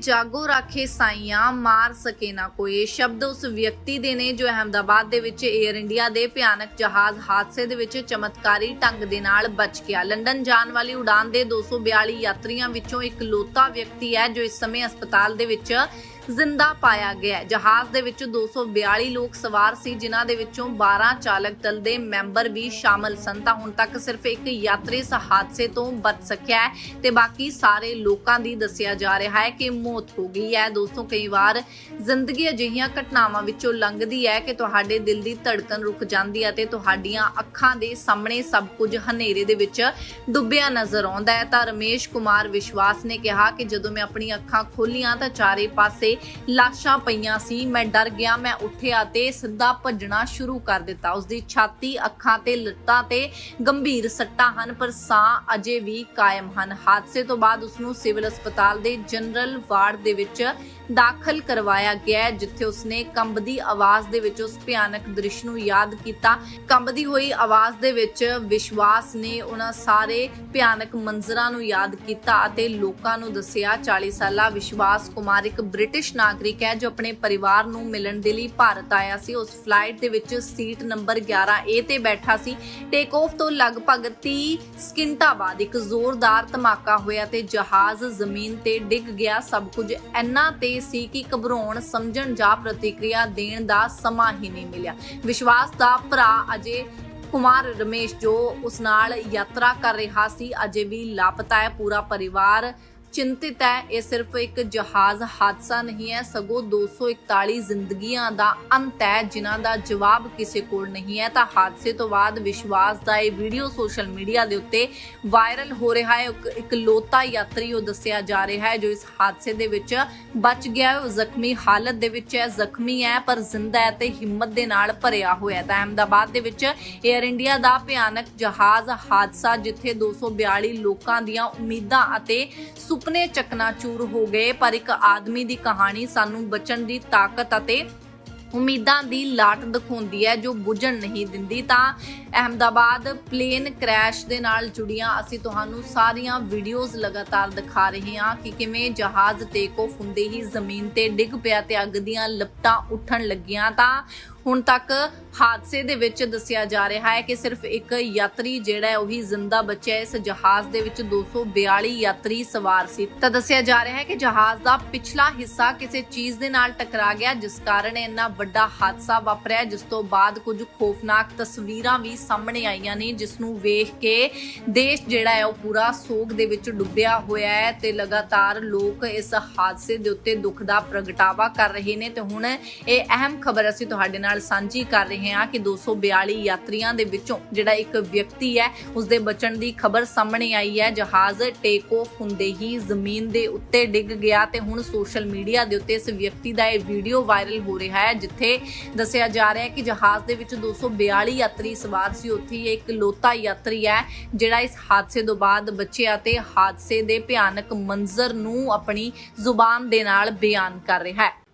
ਜਾਗੋ ਰਾਖੇ ਸਾਈਆਂ ਮਾਰ ਸਕੇ ਨਾ ਕੋਈ। ਇਹ ਸ਼ਬਦ ਉਸ ਵਿਅਕਤੀ ਦੇ ਨੇ ਜੋ ਅਹਮਦਾਬਾਦ ਦੇ ਵਿੱਚ 에ਅਰ ਇੰਡੀਆ ਦੇ ਭਿਆਨਕ ਜਹਾਜ਼ ਹਾਦਸੇ ਦੇ ਵਿੱਚ ਚਮਤਕਾਰੀ ਢੰਗ ਦੇ ਨਾਲ ਬਚ ਗਿਆ। ਲੰਡਨ ਜਾਣ ਵਾਲੀ ਉਡਾਨ ਦੇ 242 ਯਾਤਰੀਆਂ ਵਿੱਚੋਂ ਇੱਕ ਲੋਤਾ ਵਿਅਕਤੀ ਹੈ ਜੋ ਇਸ ਸਮੇਂ ਹਸਪਤਾਲ ਦੇ ਵਿੱਚ ਜ਼ਿੰਦਾ ਪਾਇਆ ਗਿਆ ਜਹਾਜ਼ ਦੇ ਵਿੱਚ 242 ਲੋਕ ਸਵਾਰ ਸੀ, ਜਿਨ੍ਹਾਂ ਦੇ ਵਿੱਚੋਂ 12 ਚਾਲਕ ਦਲ ਦੇ ਮੈਂਬਰ ਵੀ ਸ਼ਾਮਲ ਸਨ। ਤਾਂ ਹੁਣ ਤੱਕ ਸਿਰਫ ਇੱਕ ਯਾਤਰੀ ਇਸ ਹਾਦਸੇ ਤੋਂ ਬਚ ਸਕਿਆ ਹੈ ਤੇ ਬਾਕੀ ਸਾਰੇ ਲੋਕਾਂ ਦੀ ਦੱਸਿਆ ਜਾ ਰਿਹਾ ਹੈ ਕਿ ਮੌਤ ਹੋ ਗਈ ਹੈ। ਦੋਸਤੋ, ਕਈ ਵਾਰ ਜ਼ਿੰਦਗੀ ਅਜਿਹੀਆਂ ਘਟਨਾਵਾਂ ਵਿੱਚੋਂ ਲੰਘਦੀ ਹੈ ਕਿ ਤੁਹਾਡੇ ਦਿਲ ਦੀ ਧੜਕਨ ਰੁਕ ਜਾਂਦੀ ਹੈ ਤੇ ਤੁਹਾਡੀਆਂ ਅੱਖਾਂ ਦੇ ਸਾਹਮਣੇ ਸਭ ਕੁਝ ਹਨੇਰੇ ਦੇ ਵਿੱਚ ਡੁੱਬਿਆ ਨਜ਼ਰ ਆਉਂਦਾ ਹੈ। ਤਾਂ ਰਮੇਸ਼ ਕੁਮਾਰ ਵਿਸ਼ਵਾਸ ਨੇ ਕਿਹਾ ਕਿ ਜਦੋਂ ਮੈਂ ਆਪਣੀ ਅੱਖਾਂ ਖੋਲੀਆਂ ਤਾਂ ਚਾਰੇ ਪਾਸੇ ਲਾਸ਼ਾਂ ਪਈਆਂ ਸੀ। ਮੈਂ ਡਰ ਗਿਆ, ਮੈਂ ਉੱਠਿਆ ਤੇ ਸਿੱਧਾ ਭੱਜਣਾ ਸ਼ੁਰੂ ਕਰ ਦਿੱਤਾ। ਉਸ ਦੀ ਛਾਤੀ, ਅੱਖਾਂ ਤੇ ਲੱਤਾਂ ਤੇ ਗੰਭੀਰ ਸੱਟਾਂ ਹਨ, ਪਰ ਸਾਹ ਅਜੇ ਵੀ ਕਾਇਮ ਹਨ। ਹਾਦਸੇ ਤੋਂ ਬਾਅਦ ਉਸ ਨੂੰ ਸਿਵਲ ਹਸਪਤਾਲ ਦੇ ਜਨਰਲ ਵਾਰਡ ਦੇ ਵਿੱਚ ਦਾਖਲ ਕਰਵਾਇਆ ਗਿਆ ਜਿੱਥੇ ਉਸਨੇ ਕੰਬਦੀ ਆਵਾਜ਼ ਦੇ ਵਿੱਚ ਉਸ ਭਿਆਨਕ ਦ੍ਰਿਸ਼ ਨੂੰ ਯਾਦ ਕੀਤਾ। ਕੰਬਦੀ ਹੋਈ ਆਵਾਜ਼ ਦੇ ਵਿੱਚ ਵਿਸ਼ਵਾਸ ਨੇ ਉਹਨਾਂ ਸਾਰੇ ਭਿਆਨਕ ਮੰਜ਼ਰਾਂ ਨੂੰ ਯਾਦ ਕੀਤਾ ਅਤੇ ਲੋਕਾਂ ਨੂੰ ਦੱਸਿਆ 40 ਸਾਲਾ ਵਿਸ਼ਵਾਸ ਕੁਮਾਰ ਇੱਕ ਬ੍ਰਿਟਿਸ਼ ਨਾਗਰਿਕ ਹੈ ਜੋ ਆਪਣੇ ਪਰਿਵਾਰ ਨੂੰ ਮਿਲਣ ਦੇ ਲਈ ਭਾਰਤ ਆਇਆ ਸੀ। ਉਸ ਫਲਾਈਟ ਦੇ ਵਿੱਚ ਸੀਟ ਨੰਬਰ 11A ਤੇ ਬੈਠਾ ਸੀ ਟੇਕ ਆਫ ਤੋਂ ਲਗਭਗ 30 ਸਕਿੰਟਾਂ ਬਾਅਦ ਇੱਕ ਜ਼ੋਰਦਾਰ ਧਮਾਕਾ ਹੋਇਆ ਤੇ ਜਹਾਜ਼ ਜ਼ਮੀਨ ਤੇ ਡਿੱਗ ਗਿਆ। ਸਭ ਕੁਝ ਇੰਨਾ ਤੇ ਸੀ ਕਿ ਘਬਰਾਉਣ, ਸਮਝਣ ਜਾਂ ਪ੍ਰਤੀਕਿਰਿਆ ਦੇਣ ਦਾ ਸਮਾਂ ਹੀ ਨਹੀਂ ਮਿਲਿਆ। ਵਿਸ਼ਵਾਸ ਦਾ ਭਰਾ ਅਜੇ ਕੁਮਾਰ ਰਮੇਸ਼ ਜੋ ਉਸ ਨਾਲ ਯਾਤਰਾ ਕਰ ਰਿਹਾ ਸੀ, ਅਜੇ ਵੀ ਲਾਪਤਾ ਹੈ। ਪੂਰਾ ਪਰਿਵਾਰ ਚਿੰਤਿਤ ਹੈ, ਇਹ ਸਿਰਫ ਇੱਕ ਜਹਾਜ਼ ਹਾਦਸਾ ਨਹੀਂ ਹੈ, ਸਗੋਂ 241 ਜ਼ਿੰਦਗੀਆਂ ਦਾ ਅੰਤ ਹੈ, ਜਿਨ੍ਹਾਂ ਦਾ ਜਵਾਬ ਕਿਸੇ ਕੋਲ ਨਹੀਂ ਹੈ। ਤਾਂ ਹਾਦਸੇ ਤੋਂ ਬਾਅਦ ਵਿਸ਼ਵਾਸ ਦਾ ਇਹ ਵੀਡੀਓ ਸੋਸ਼ਲ ਮੀਡੀਆ ਦੇ ਉੱਤੇ ਵਾਇਰਲ ਹੋ ਰਿਹਾ ਹੈ। ਇੱਕ- ਲੋਤਾ ਯਾਤਰੀ ਉਹ ਦੱਸਿਆ ਜਾ ਰਿਹਾ ਹੈ, ਜੋ ਇਸ ਹਾਦਸੇ ਦੇ ਵਿੱਚ ਬਚ ਗਿਆ ਹੈ। ਉਹ ਜ਼ਖਮੀ ਹਾਲਤ ਦੇ ਵਿੱਚ ਹੈ, ਜ਼ਖਮੀ ਹੈ, ਪਰ ਜ਼ਿੰਦਾ ਹੈ ਤੇ ਹਿੰਮਤ ਦੇ ਨਾਲ ਭਰਿਆ ਹੋਇਆ ਹੈ। ਤਾਂ ਅਹਿਮਦਾਬਾਦ ਦੇ ਵਿੱਚ 에ਅਰ ਇੰਡੀਆ ਦਾ ਭਿਆਨਕ ਜਹਾਜ਼ ਹਾਦਸਾ, ਜਿੱਥੇ 242 ਲੋਕਾਂ ਦੀਆਂ ਉਮੀਦਾਂ ਅਤੇ ਸੁਪਨੇ ਚਕਨਾਚੂਰ ਹੋ ਗਏ, ਪਰ ਇੱਕ ਆਦਮੀ ਦੀ ਕਹਾਣੀ ਸਾਨੂੰ ਬਚਣ ਦੀ ਤਾਕਤ ਅਤੇ ਉਮੀਦਾਂ ਦੀ ਲਾਟ ਦਿਖਾਉਂਦੀ ਹੈ, ਜੋ ਬੁਝਣ ਨਹੀਂ ਦਿੰਦੀ। ਤਾਂ ਅਹਮਦਾਬਾਦ ਪਲੇਨ ਕ੍ਰੈਸ਼ ਦੇ ਨਾਲ ਜੁੜੀਆਂ ਅਸੀਂ ਤੁਹਾਨੂੰ ਸਾਰੀਆਂ ਵੀਡੀਓਜ਼ ਲਗਾਤਾਰ ਦਿਖਾ ਰਹੇ ਹਾਂ ਕਿ ਕਿਵੇਂ ਜਹਾਜ਼ ਟੇਕ ਆਫ ਹੁੰਦੇ ਹੀ ਜ਼ਮੀਨ ਤੇ ਡਿੱਗ ਪਿਆ ਤੇ ਅੱਗ ਦੀਆਂ ਲਪਟਾਂ ਉੱਠਣ ਲੱਗੀਆਂ। ਤਾਂ ਹੁਣ ਤੱਕ ਹਾਦਸੇ ਦੇ ਵਿੱਚ ਦੱਸਿਆ ਜਾ ਰਿਹਾ ਹੈ ਕਿ ਸਿਰਫ ਇੱਕ ਯਾਤਰੀ ਜਿਹੜਾ ਉਹੀ ਜ਼ਿੰਦਾ ਬਚਿਆ ਇਸ ਜਹਾਜ਼ ਦੇ ਵਿੱਚ 242 ਯਾਤਰੀ ਸਵਾਰ ਸੀ। ਤਾਂ ਦੱਸਿਆ ਜਾ ਰਿਹਾ ਹੈ ਕਿ ਜਹਾਜ਼ ਦਾ ਪਿਛਲਾ ਹਿੱਸਾ ਕਿਸੇ ਚੀਜ਼ ਦੇ ਨਾਲ ਟਕਰਾ ਗਿਆ, ਜਿਸ ਕਾਰਨ ਇੰਨਾ ਵੱਡਾ ਹਾਦਸਾ ਵਾਪਰਿਆ, ਜਿਸ ਤੋਂ ਬਾਅਦ ਕੁਝ ਖੋਫਨਾਕ ਤਸਵੀਰਾਂ ਵੀ ਸਾਹਮਣੇ ਆਈਆਂ ਨੇ, ਜਿਸ ਨੂੰ ਵੇਖ ਕੇ ਦੇਸ਼ ਜਿਹੜਾ ਹੈ, ਉਹ ਪੂਰਾ ਸੋਗ ਦੇ ਵਿੱਚ ਡੁੱਬਿਆ ਹੋਇਆ ਹੈ ਤੇ ਲਗਾਤਾਰ ਲੋਕ ਇਸ ਹਾਦਸੇ ਦੇ ਉੱਤੇ ਦੁੱਖ ਦਾ ਪ੍ਰਗਟਾਵਾ ਕਰ ਰਹੇ ਨੇ। ਤੇ ਹੁਣ ਇਹ ਅਹਿਮ ਖਬਰ ਅਸੀਂ ਤੁਹਾਡੇ ਨਾਲ ਸਾਂਝੀ ਕਰ ਰਹੇ ਹਾਂ ਕਿ 242 ਯਾਤਰੀਆਂ ਦੇ ਵਿੱਚੋਂ ਜਿਹੜਾ ਇੱਕ ਵਿਅਕਤੀ ਹੈ ਉਸ ਦੇ ਬਚਣ ਦੀ ਖਬਰ ਸਾਹਮਣੇ ਆਈ ਹੈ। ਜਹਾਜ਼ ਟੇਕ ਆਫ ਹੁੰਦੇ ਹੀ ਜ਼ਮੀਨ ਦੇ ਉੱਤੇ ਡਿੱਗ ਗਿਆ ਤੇ ਹੁਣ ਸੋਸ਼ਲ ਮੀਡੀਆ ਦੇ ਉੱਤੇ ਇਸ ਵਿਅਕਤੀ ਦਾ ਇਹ ਵੀਡੀਓ ਵਾਇਰਲ ਹੋ ਰਿਹਾ ਹੈ, ਜਿੱਥੇ ਦੱਸਿਆ ਜਾ ਰਿਹਾ ਹੈ ਕਿ ਜਹਾਜ਼ ਦੇ ਵਿੱਚ 242 ਯਾਤਰੀ ਸਵਾਰ ਸੀ। ਉੱਥੇ ਇੱਕ ਲੋਤਾ ਯਾਤਰੀ ਹੈ, ਜਿਹੜਾ ਇਸ ਹਾਦਸੇ ਤੋਂ ਬਾਅਦ ਬਚਿਆ ਤੇ ਹਾਦਸੇ ਦੇ ਭਿਆਨਕ ਮੰਜ਼ਰ ਨੂੰ ਆਪਣੀ ਜ਼ੁਬਾਨ ਦੇ ਨਾਲ ਬਿਆਨ ਕਰ ਰਿਹਾ ਹੈ।